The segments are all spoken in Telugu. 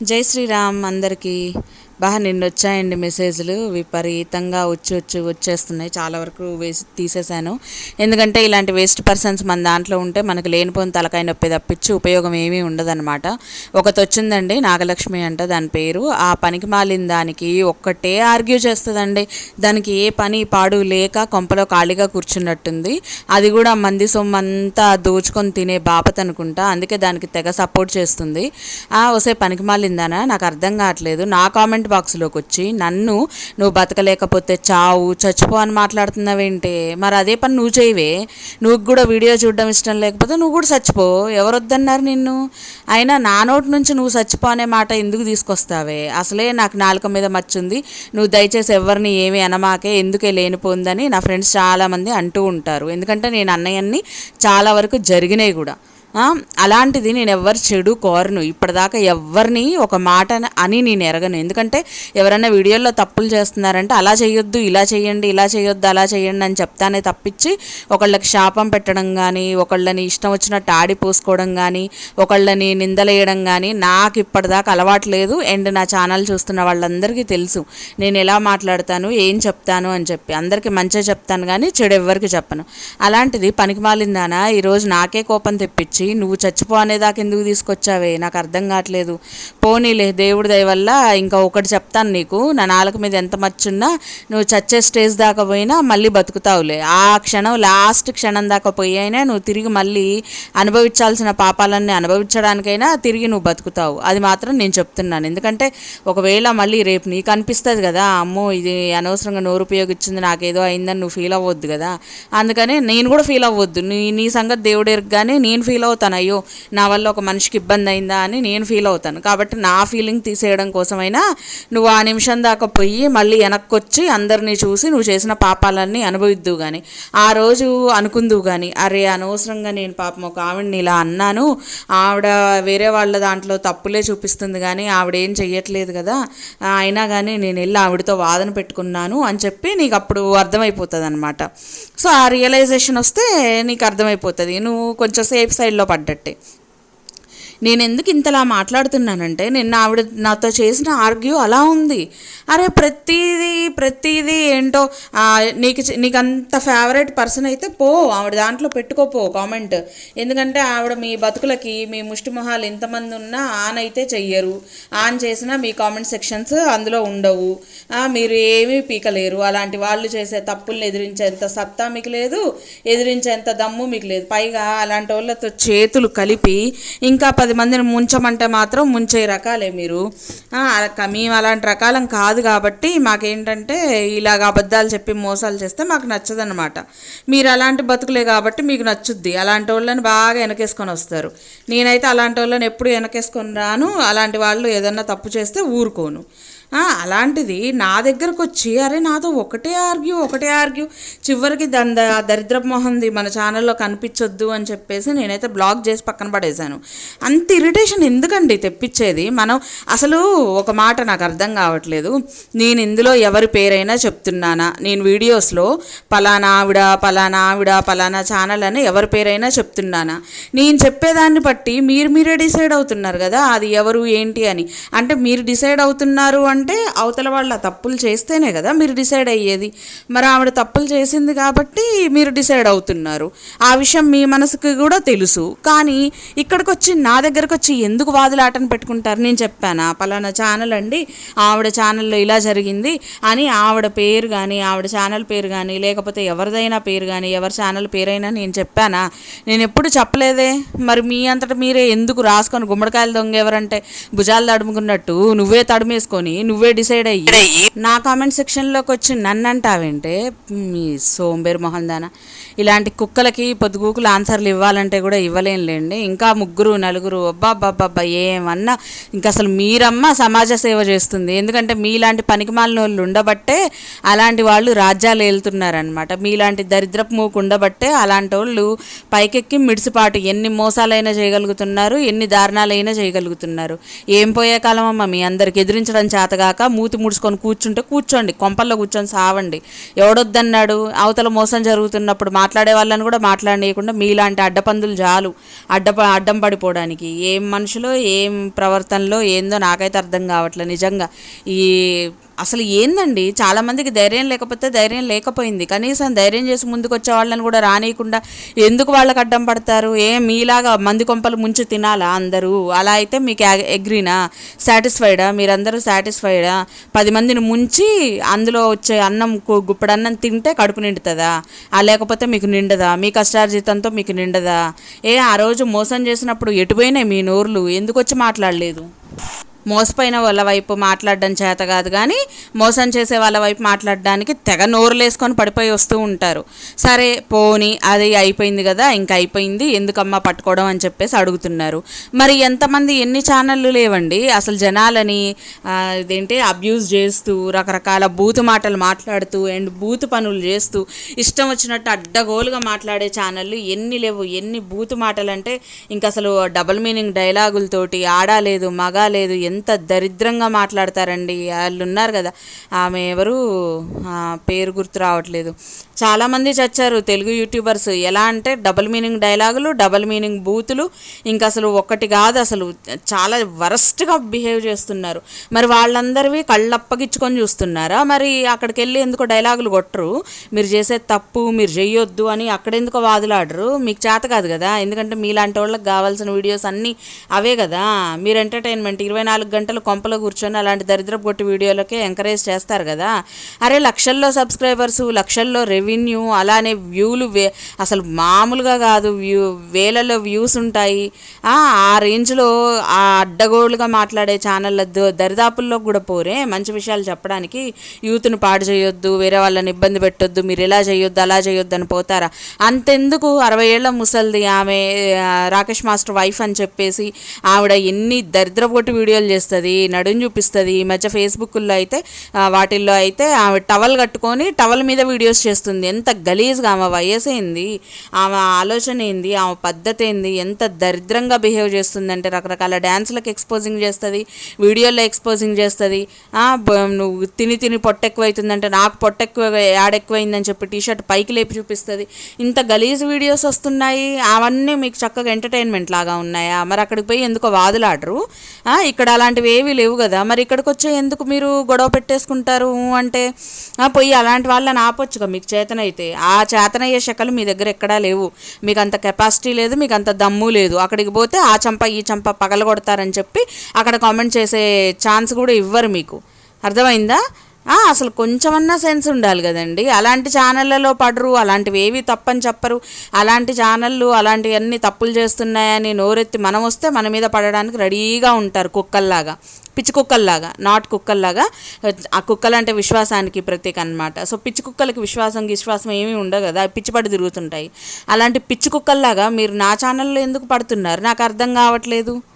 జై శ్రీరామ్ అందరికీ బాగా నిన్న వచ్చాయండి మెసేజ్లు. విపరీతంగా వచ్చి వచ్చి వచ్చేస్తున్నాయి. చాలా వరకు వేసి తీసేశాను. ఎందుకంటే ఇలాంటి వేస్ట్ పర్సన్స్ మన దాంట్లో ఉంటే మనకు లేనిపోయిన తలకాయ నొప్పి తప్పించి ఉపయోగం ఏమీ ఉండదన్నమాట. ఒకటి వచ్చిందండి నాగలక్ష్మి అంట దాని పేరు. ఆ పనికి మాలిన దానికి ఒక్కటే ఆర్గ్యూ చేస్తుందండి. దానికి ఏ పని పాడు లేక కొంపలో ఖాళీగా కూర్చున్నట్టుంది. అది కూడా మంది సొమ్మంతా దోచుకొని తినే బాపత అనుకుంటా. అందుకే దానికి తెగ సపోర్ట్ చేస్తుంది. ఆ వసే పనికి మాలిందానా? నాకు అర్థం కావట్లేదు. నా కామెంట్ బాక్స్లోకి వచ్చి నన్ను నువ్వు బతకలేకపోతే చావు చచ్చిపో అని మాట్లాడుతున్నావేంటి మరి అదే పని నువ్వు చేయవే. నువ్వు కూడా వీడియో చూడడం ఇష్టం లేకపోతే నువ్వు కూడా చచ్చిపో. ఎవరొద్దన్నారు నిన్ను? అయినా నా నోటి నుంచి నువ్వు చచ్చిపో అనే మాట ఎందుకు తీసుకొస్తావే? అసలే నాకు నాలుక మీద మచ్చుంది. నువ్వు దయచేసి ఎవరిని ఏమీ అనమాకే ఎందుకే లేనిపోందని నా ఫ్రెండ్స్ చాలామంది అంటూ ఉంటారు. ఎందుకంటే నేను అన్నయ్యన్ని చాలా వరకు జరిగినాయి కూడా. అలాంటిది నేను ఎవ్వరు చెడు కోరను. ఇప్పటిదాకా ఎవరిని ఒక మాట అని- అని నేను ఎరగను. ఎందుకంటే ఎవరైనా వీడియోల్లో తప్పులు చేస్తున్నారంటే అలా చేయొద్దు ఇలా చేయండి ఇలా చేయొద్దు అలా చేయండి అని చెప్తానే తప్పించి ఒకళ్ళకి శాపం పెట్టడం కానీ ఒకళ్ళని ఇష్టం వచ్చినట్టు ఆడిపోసుకోవడం కానీ ఒకళ్ళని నిందలేయడం కానీ నాకు ఇప్పటిదాకా అలవాటు లేదు. అండ్ నా ఛానల్ చూస్తున్న వాళ్ళందరికీ తెలుసు. నేను ఎలా మాట్లాడతాను ఏం చెప్తాను అని చెప్పి. అందరికీ మంచిగా చెప్తాను కానీ చెడు ఎవ్వరికి చెప్పను. అలాంటిది పనికి మాలిందానా? ఈరోజు నాకే కోపం తెప్పించి నువ్వు చచ్చిపో అనేదాకా ఎందుకు తీసుకొచ్చావే? నాకు అర్థం కావట్లేదు. పోనీలే దేవుడి దయ వల్ల ఇంకా ఒకటి చెప్తాను నీకు. నా నాలుక మీద ఎంత మచ్చున్నా నువ్వు చచ్చే స్టేజ్ దాకా పోయినా మళ్ళీ బతుకుతావులే. ఆ క్షణం లాస్ట్ క్షణం దాకా పోయి అయినా నువ్వు తిరిగి మళ్ళీ అనుభవించాల్సిన పాపాలన్నీ అనుభవించడానికైనా తిరిగి నువ్వు బతుకుతావు. అది మాత్రం నేను చెప్తున్నాను. ఎందుకంటే ఒకవేళ మళ్ళీ రేపు నీకు అనిపిస్తుంది కదా అమ్మో ఇది అనవసరంగా నోరు ఉపయోగించింది నాకేదో అయిందని నువ్వు ఫీల్ అవ్వద్దు కదా. అందుకని నేను కూడా ఫీల్ అవ్వద్దు. నీ నీ సంగతి దేవుడు ఎరగగానే నేను ఫీల్ అవుతాను అయ్యో నా వల్ల ఒక మనిషికి ఇబ్బంది అయిందా అని నేను ఫీల్ అవుతాను. కాబట్టి నా ఫీలింగ్ తీసేయడం కోసమైనా నువ్వు ఆ నిమిషం దాకా పోయి మళ్ళీ వెనక్కి వచ్చి అందరినీ చూసి నువ్వు చేసిన పాపాలన్నీ అనుభవిద్దు కానీ ఆ రోజు అనుకుందువు కానీ అరే అనవసరంగా నేను పాపం ఒక ఆవిడని ఇలా అన్నాను ఆవిడ వేరే వాళ్ళ దాంట్లో తప్పులే చూపిస్తుంది కానీ ఆవిడ ఏం చెయ్యట్లేదు కదా అయినా కానీ నేను వెళ్ళి ఆవిడతో వాదన పెట్టుకున్నాను అని చెప్పి నీకు అప్పుడు అర్థమైపోతుంది అనమాట సో ఆ రియలైజేషన్ వస్తే నీకు అర్థమైపోతుంది. నువ్వు కొంచెం సేఫ్ సైడ్లో పడ్డట్టే. నేను ఎందుకు ఇంతలా మాట్లాడుతున్నానంటే నిన్న ఆవిడ నాతో చేసిన ఆర్గ్యూ అలా ఉంది. అరే ప్రతిదీ ప్రతిదీ ఏంటో నీకు నీకు అంత ఫేవరెట్ పర్సన్ అయితే పో ఆవిడ దాంట్లో పెట్టుకోపో కామెంట్. ఎందుకంటే ఆవిడ మీ బతుకులకి మీ ముష్టి మొహాలు ఎంతమంది ఉన్నా ఆన్ అయితే చెయ్యరు. ఆన్ చేసినా మీ కామెంట్ సెక్షన్స్ అందులో ఉండవు. మీరు ఏమీ పీకలేరు. అలాంటి వాళ్ళు చేసే తప్పుల్ని ఎదిరించేంత సత్తా మీకు లేదు ఎదిరించేంత దమ్ము మీకు లేదు. పైగా అలాంటి వాళ్ళతో చేతులు కలిపి ఇంకా పది మందిని ముంచమంటే మాత్రం ముంచే రకాలే మీరు. మేము అలాంటి రకాలం కాదు కాబట్టి మాకేంటంటే ఇలాగ అబద్ధాలు చెప్పి మోసాలు చేస్తే మాకు నచ్చదన్నమాట. మీరు అలాంటి బతుకులే కాబట్టి మీకు నచ్చుద్ది. అలాంటి వాళ్ళని బాగా వెనకేసుకొని వస్తారు. నేనైతే అలాంటి వాళ్ళని ఎప్పుడు వెనకేసుకొని రాను. అలాంటి వాళ్ళు ఏదన్నా తప్పు చేస్తే ఊరుకోను. అలాంటిది నా దగ్గరకు వచ్చి అరే నాతో ఒకటే ఆర్గ్యూ ఒకటే ఆర్గ్యూ. చివరికి దాని ద- మొహంది మన ఛానల్లో కనిపించొద్దు అని చెప్పేసి నేనైతే బ్లాక్ చేసి పక్కన పడేశాను. అంత ఇరిటేషన్ ఎందుకండి తెప్పించేది? మనం అసలు ఒక మాట నాకు అర్థం కావట్లేదు. నేను ఇందులో ఎవరి పేరైనా చెప్తున్నానా? నేను వీడియోస్లో పలానా ఆవిడ పలానా ఆవిడ పలానా ఛానల్ అని ఎవరి పేరైనా చెప్తున్నానా? నేను చెప్పేదాన్ని బట్టి మీరు మీరే డిసైడ్ అవుతున్నారు కదా అది ఎవరు ఏంటి అని. అంటే మీరు డిసైడ్ అవుతున్నారు అంటే అంటే అవతల వాళ్ళ తప్పులు చేస్తేనే కదా మీరు డిసైడ్ అయ్యేది. మరి ఆవిడ తప్పులు చేసింది కాబట్టి మీరు డిసైడ్ అవుతున్నారు. ఆ విషయం మీ మనసుకి కూడా తెలుసు. కానీ ఇక్కడికి వచ్చి నా దగ్గరకు వచ్చి ఎందుకు వాదులాటను పెట్టుకుంటారు? నేను చెప్పానా? పలానా ఛానల్ అండి. ఆవిడ ఛానల్లో ఇలా జరిగింది అని ఆవిడ పేరు కానీ ఆవిడ ఛానల్ పేరు కానీ లేకపోతే ఎవరిదైనా పేరు కానీ ఎవరి ఛానల్ పేరైనా నేను చెప్పానా? నేను ఎప్పుడు చెప్పలేదే? మరి మీ అంతటా మీరే ఎందుకు రాసుకొని గుమ్మడికాయలు దొంగ ఎవరంటే భుజాలు తడుముకున్నట్టు నువ్వే తడుమేసుకొని నువ్వే డిసైడ్ అయ్యి నా కామెంట్ సెక్షన్లోకి వచ్చి నన్ను అంటావేంటే మీ సోంబేరు మొహం దానా ఇలాంటి కుక్కలకి పొద్దుగూకులు ఆన్సర్లు ఇవ్వాలంటే కూడా ఇవ్వలేనులేండి ఇంకా ముగ్గురు నలుగురు అబ్బా అబ్బా ఏమన్నా ఇంకా అసలు మీరమ్మ సమాజ సేవ చేస్తుంది. ఎందుకంటే మీలాంటి పనికిమాలిన వాళ్ళు ఉండబట్టే అలాంటి వాళ్ళు రాజ్యాలు వెళ్తున్నారనమాట మీలాంటి దరిద్రపు మూకు ఉండబట్టే అలాంటి వాళ్ళు పైకెక్కి మిడిసిపాటు ఎన్ని మోసాలైనా చేయగలుగుతున్నారు ఎన్ని దారుణాలైనా చేయగలుగుతున్నారు. ఏం పోయే కాలం అమ్మ మీ అందరికి ఎదిరించడం చేత చేతగాక మూతి ముడుచుకొని కూర్చుంటే కూర్చోండి కొంపల్లో కూర్చొని సావండి. ఎవడొద్దన్నాడు? అవతల మోసం జరుగుతున్నప్పుడు మాట్లాడే వాళ్ళని కూడా మాట్లాడేయకుండా మీలాంటి అడ్డపందులు జాలు అడ్డ అడ్డం పడిపోవడానికి. ఏం మనుషులో ఏం ప్రవర్తనలో ఏందో నాకైతే అర్థం కావట్లేదు నిజంగా. ఈ అసలు ఏందండి? చాలామందికి ధైర్యం లేకపోతే ధైర్యం లేకపోయింది. కనీసం ధైర్యం చేసి ముందుకు వచ్చే వాళ్ళని కూడా రానియకుండా ఎందుకు వాళ్ళకి అడ్డం పడతారు? ఏం మీలాగా మంది కొంపలు ముంచి తినాలా అందరూ? అలా అయితే మీకు ఎగ్రీనా? సాటిస్ఫైడా? మీరందరూ సాటిస్ఫైడా? పది మందిని ముంచి అందులో వచ్చే అన్నం కు- తింటే కడుపు నిండుతుందా? ఆ లేకపోతే మీకు నిండదా? మీ కష్టార్జితంతో మీకు నిండదా? ఏ ఆ రోజు మోసం చేసినప్పుడు ఎటుపోయినాయి మీ నోర్లు? ఎందుకు వచ్చి మాట్లాడలేదు? మోసపోయిన వాళ్ళ వైపు మాట్లాడడం చేత కాదు కానీ మోసం చేసే వాళ్ళ వైపు మాట్లాడడానికి తెగ నోరులేసుకొని పడిపోయి వస్తూ ఉంటారు. సరే పోని అది అయిపోయింది కదా ఇంకా అయిపోయింది ఎందుకమ్మా పట్టుకోవడం అని చెప్పేసి అడుగుతున్నారు. మరి ఎంతమంది ఎన్ని ఛానళ్ళు లేవండి? అసలు జనాలని ఇదేంటి అబ్యూస్ చేస్తూ రకరకాల బూతు మాటలు మాట్లాడుతూ అండ్ బూతు పనులు చేస్తూ ఇష్టం వచ్చినట్టు అడ్డగోలుగా మాట్లాడే ఛానళ్ళు ఎన్ని లేవు ఎన్ని బూతు మాటలు అంటే ఇంకా అసలు డబల్ మీనింగ్ డైలాగులతోటి ఆడాలేదు లేదు ఎంత ఎంత దరిద్రంగా మాట్లాడతారండి. వాళ్ళు ఉన్నారు కదా. ఆమె ఎవరు? పేరు గుర్తు రావట్లేదు. చాలామంది చచ్చారు తెలుగు యూట్యూబర్స్. ఎలా అంటే డబల్ మీనింగ్ డైలాగులు డబల్ మీనింగ్ బూతులు ఇంకా అసలు ఒక్కటి కాదు అసలు చాలా వరస్ట్గా బిహేవ్ చేస్తున్నారు. మరి వాళ్ళందరివి కళ్ళప్పగించుకొని చూస్తున్నారా? మరి అక్కడికి వెళ్ళి ఎందుకో డైలాగులు కొట్టరు. మీరు చేసే తప్పు మీరు చెయ్యొద్దు అని అక్కడెందుకో వాదులాడరు. మీకు చేత కాదు కదా. ఎందుకంటే మీలాంటి వాళ్ళకి కావాల్సిన వీడియోస్ అన్నీ అవే కదా. మీరు ఎంటర్టైన్మెంట్ ఇరవై నాలుగు గంటలు కొంపలో కూర్చొని అలాంటి దరిద్రపు కొట్టి వీడియోలకే ఎంకరేజ్ చేస్తారు కదా. అరే లక్షల్లో సబ్స్క్రైబర్స్ లక్షల్లో రెవెన్యూ అలానే వ్యూలు వే అసలు మామూలుగా కాదు వ్యూ వేలలో వ్యూస్ ఉంటాయి. ఆ రేంజ్లో ఆ అడ్డగోలుగా మాట్లాడే ఛానళ్ళ దరిదాపుల్లో కూడా పోరే మంచి విషయాలు చెప్పడానికి యూత్ను పాడు చేయొద్దు వేరే వాళ్ళని ఇబ్బంది పెట్టొద్దు మీరు ఇలా చేయొద్దు అలా చేయొద్దు అని పోతారా? అంతెందుకు అరవై ఏళ్ళ ముసలిది ఆమె రాకేష్ మాస్టర్ వైఫ్ అని చెప్పేసి ఆవిడ ఎన్ని దరిద్రపోటు వీడియోలు చేస్తుంది నడుం చూపిస్తుంది. ఈ మధ్య ఫేస్బుక్లో అయితే వాటిల్లో అయితే ఆమె టవల్ కట్టుకొని టవల్ మీద వీడియోస్ చేస్తుంది. ఎంత గలీజ్గా ఆమె వయసు ఏంది? ఆమె ఆలోచన ఏంది? ఆమె పద్ధతి ఏంది? ఎంత దరిద్రంగా బిహేవ్ చేస్తుందంటే రకరకాల డ్యాన్స్లకు ఎక్స్పోజింగ్ చేస్తుంది వీడియోలో ఎక్స్పోజింగ్ చేస్తుంది. నువ్వు తిని తిని పొట్టెక్కువైతుందంటే నాకు పొట్టెక్కువ యాడెక్కువైందని చెప్పి టీ షర్ట్ పైకి లేపి చూపిస్తుంది. ఇంత గలీజ్ వీడియోస్ వస్తున్నాయి. అవన్నీ మీకు చక్కగా ఎంటర్టైన్మెంట్ లాగా ఉన్నాయా? మరి అక్కడికి పోయి ఎందుకో వాదులాడరు. ఇక్కడ అలాంటివి ఏవి లేవు కదా. మరి ఇక్కడికి వచ్చే ఎందుకు మీరు గొడవ పెట్టేసుకుంటారు? అంటే పోయి అలాంటి వాళ్ళని ఆపొచ్చుగా మీకు చేతనైతే. ఆ చేతనయ్యే శకలు మీ దగ్గర ఎక్కడా లేవు. మీకు అంత కెపాసిటీ లేదు మీకు అంత దమ్ము లేదు. అక్కడికి పోతే ఆ చంప ఈ చంప పగలగొడతారని చెప్పి అక్కడ కామెంట్ చేసే ఛాన్స్ కూడా ఇవ్వరు మీకు. అర్థమైందా? అసలు కొంచెమన్నా సెన్స్ ఉండాలి కదండి. అలాంటి ఛానళ్ళలో పడరు అలాంటివి ఏవి తప్పని చెప్పరు. అలాంటి ఛానళ్ళు అలాంటివన్నీ తప్పులు చేస్తున్నాయని నోరెత్తి మనం వస్తే మన మీద పడడానికి రెడీగా ఉంటారు కుక్కల్లాగా పిచ్చి కుక్కల్లాగా నాట్ కుక్కల్లాగా. ఆ కుక్కలు అంటే విశ్వాసానికి ప్రత్యేక అనమాట సో పిచ్చి కుక్కలకి విశ్వాసం విశ్వాసం ఏమీ ఉండదు కదా. అవి పిచ్చిపడి తిరుగుతుంటాయి. అలాంటి పిచ్చి కుక్కల్లాగా మీరు నా ఛానల్లో ఎందుకు పడుతున్నారు? నాకు అర్థం కావట్లేదు.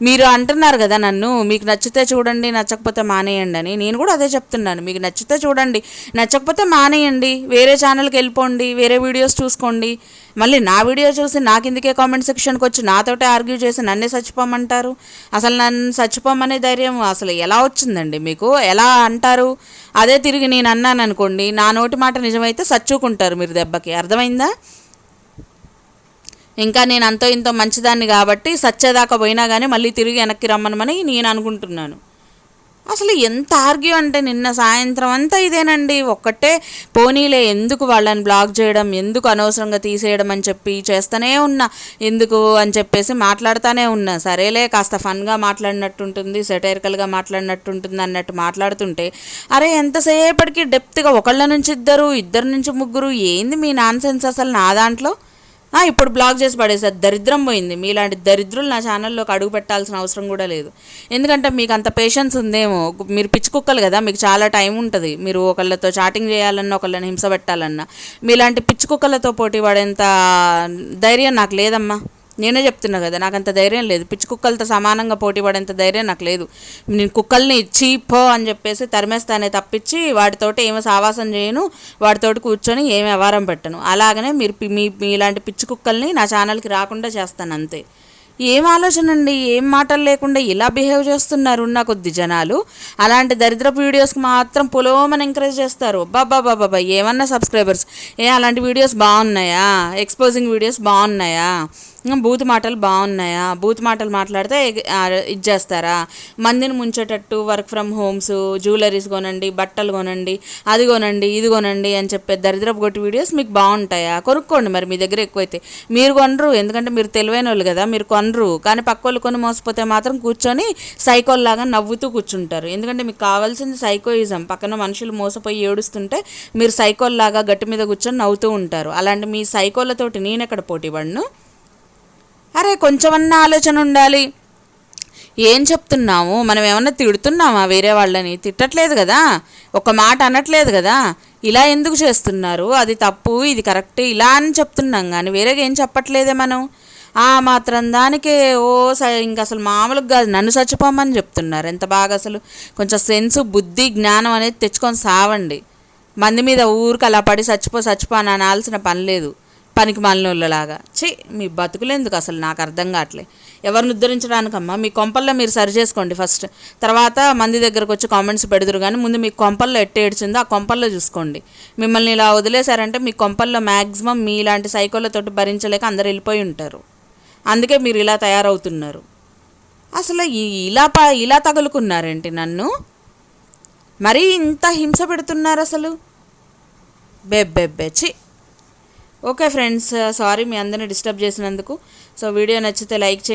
మీరు అంటున్నారు కదా నన్ను మీకు నచ్చితే చూడండి నచ్చకపోతే మానేయండి అని. నేను కూడా అదే చెప్తున్నాను. మీకు నచ్చితే చూడండి నచ్చకపోతే మానేయండి. వేరే ఛానల్కి వెళ్ళిపోండి వేరే వీడియోస్ చూసుకోండి. మళ్ళీ నా వీడియో చూసి నాకు ఇందుకే కామెంట్ సెక్షన్కి వచ్చి నాతోటే ఆర్గ్యూ చేసి నన్నే చచ్చిపోమంటారు? అసలు నన్ను చచ్చిపోమనే ధైర్యం అసలు ఎలా వచ్చిందండి మీకు? ఎలా అంటారు? అదే తిరిగి నేను అన్నాను అనుకోండి నా నోటి మాట నిజమైతే చచ్చుకుంటారు మీరు దెబ్బకి. అర్థమైందా? ఇంకా నేను అంతో ఇంతో మంచిదాన్ని కాబట్టి సచ్చేదాకా పోయినా కానీ మళ్ళీ తిరిగి వెనక్కి రమ్మనమని నేను అనుకుంటున్నాను. అసలు ఎంత ఆర్గ్యూ అంటే నిన్న సాయంత్రం అంతా ఇదేనండి. ఒక్కటే పోనీలే ఎందుకు వాళ్ళని బ్లాక్ చేయడం ఎందుకు అనవసరంగా తీసేయడం అని చెప్పి చేస్తూనే ఉన్నా. ఎందుకు అని చెప్పేసి మాట్లాడుతూనే ఉన్నా. సరేలే కాస్త ఫన్గా మాట్లాడినట్టుంటుంది సెటైరికల్గా మాట్లాడినట్టుంటుంది అన్నట్టు మాట్లాడుతుంటే అరే ఎంతసేపటికి డెప్త్గా ఒకళ్ళ నుంచి ఇద్దరు ఇద్దరు నుంచి ముగ్గురు ఏంది మీ నాన్ సెన్స్ అసలు నా దాంట్లో? ఇప్పుడు బ్లాక్ చేసి పడేసారు దరిద్రం పోయింది. మీలాంటి దరిద్రులు నా ఛానల్లోకి అడుగు పెట్టాల్సిన అవసరం కూడా లేదు. ఎందుకంటే మీకు అంత పేషెన్స్ ఉందేమో. మీరు పిచ్చి కుక్కలు కదా మీకు చాలా టైం ఉంటుంది. మీరు ఒకళ్ళతో చాటింగ్ చేయాలన్నా ఒకళ్ళని హింస పెట్టాలన్నా. మీలాంటి పిచ్చి కుక్కలతో పోటీ పడేంత ధైర్యం నాకు లేదమ్మా. నేనే చెప్తున్నా కదా నాకు అంత ధైర్యం లేదు. పిచ్చి కుక్కలతో సమానంగా పోటీ పడేంత ధైర్యం నాకు లేదు. నేను కుక్కల్ని ఇచ్చి పో అని చెప్పేసి తరిమేస్తానే తప్పించి వాటితోటి ఏమో సావాసం చేయను వాటితోటి కూర్చొని ఏమి వ్యవహారం పెట్టను. అలాగనే మీరు మీ మీలాంటి పిచ్చి కుక్కల్ని నా ఛానల్కి రాకుండా చేస్తాను అంతే. ఏం ఆలోచన అండి? ఏం మాటలు లేకుండా ఇలా బిహేవ్ చేస్తున్నారు ఉన్న కొద్ది జనాలు. అలాంటి దరిద్రపు వీడియోస్కి మాత్రం పులోమని ఎంకరేజ్ చేస్తారు. బాబా బాబా ఏమన్నా సబ్స్క్రైబర్స్? ఏ అలాంటి వీడియోస్ బాగున్నాయా? ఎక్స్పోజింగ్ వీడియోస్ బాగున్నాయా? బూత్ మాటలు బాగున్నాయా? బూత్ మాటలు మాట్లాడితే ఇచ్చేస్తారా ఇది చేస్తారా మందిని ముంచేటట్టు వర్క్ ఫ్రమ్ హోమ్స్ జ్యువెలరీస్ కొనండి బట్టలు కొనండి అది కొనండి ఇది కొనండి అని చెప్పే దరిద్రపు కొట్టి వీడియోస్ మీకు బాగుంటాయా? కొనుక్కోండి మరి మీ దగ్గర ఎక్కువైతే. మీరు కొనరు ఎందుకంటే మీరు తెలివైన వాళ్ళు కదా మీరు కొనరు. కానీ పక్క వాళ్ళు కొని మోసపోతే మాత్రం కూర్చొని సైకోల్లాగా నవ్వుతూ కూర్చుంటారు. ఎందుకంటే మీకు కావాల్సింది సైకోయిజం. పక్కన మనుషులు మోసపోయి ఏడుస్తుంటే మీరు సైకోల్లాగా గట్టి మీద కూర్చొని నవ్వుతూ ఉంటారు. అలాంటి మీ సైకోలతోటి నేను ఎక్కడ పోటీ పడను? అరే కొంచెమన్నా ఆలోచన ఉండాలి. ఏం చెప్తున్నాము మనం ఏమన్నా తిడుతున్నామా వేరే వాళ్ళని? తిట్టట్లేదు కదా? ఒక మాట అనట్లేదు కదా? ఇలా ఎందుకు చేస్తున్నారు? అది తప్పు ఇది కరెక్ట్ ఇలా అని చెప్తున్నాం కానీ వేరేగా ఏం చెప్పట్లేదే మనం? ఆ మాత్రం దానికే ఓ స ఇంక అసలు మామూలుగా కాదు. నన్ను చచ్చిపోమని చెప్తున్నారు. ఎంత బాగా అసలు కొంచెం సెన్స్ బుద్ధి జ్ఞానం అనేది తెచ్చుకొని సావండి. మంది మీద ఊరికి అలా పడి చచ్చిపో చచ్చిపో అని అనాల్సిన పని లేదు. పనికి మాలినోళ్ళలాగా. ఛీ మీ బతుకులేందుకు అసలు? నాకు అర్థం కావట్లే. ఎవరిని ఉద్ధరించడానికమ్మా మీ కొంపల్లో మీరు సరి చేసుకోండి ఫస్ట్. తర్వాత మంది దగ్గరకు వచ్చి కామెంట్స్ పెడదురు కానీ ముందు మీ కొంపల్లో ఎట్ట ఏడ్చిందో ఆ కొంపల్లో చూసుకోండి. మిమ్మల్ని ఇలా వదిలేశారంటే మీ కొంపల్లో మ్యాక్సిమం మీ ఇలాంటి సైకోలతోటి భరించలేక అందరు వెళ్ళిపోయి ఉంటారు. అందుకే మీరు ఇలా తయారవుతున్నారు. అసలు ఈ- ఇలా ప ఇలా తగులుకున్నారేంటి నన్ను? మరీ ఇంత హింస పెడుతున్నారు అసలు? బెబ్బెబ్బే చి ఓకే ఫ్రెండ్స్ సారీ మీ అందరిని డిస్టర్బ్ చేసినందుకు. సో వీడియో నచ్చితే లైక్ చేయండి.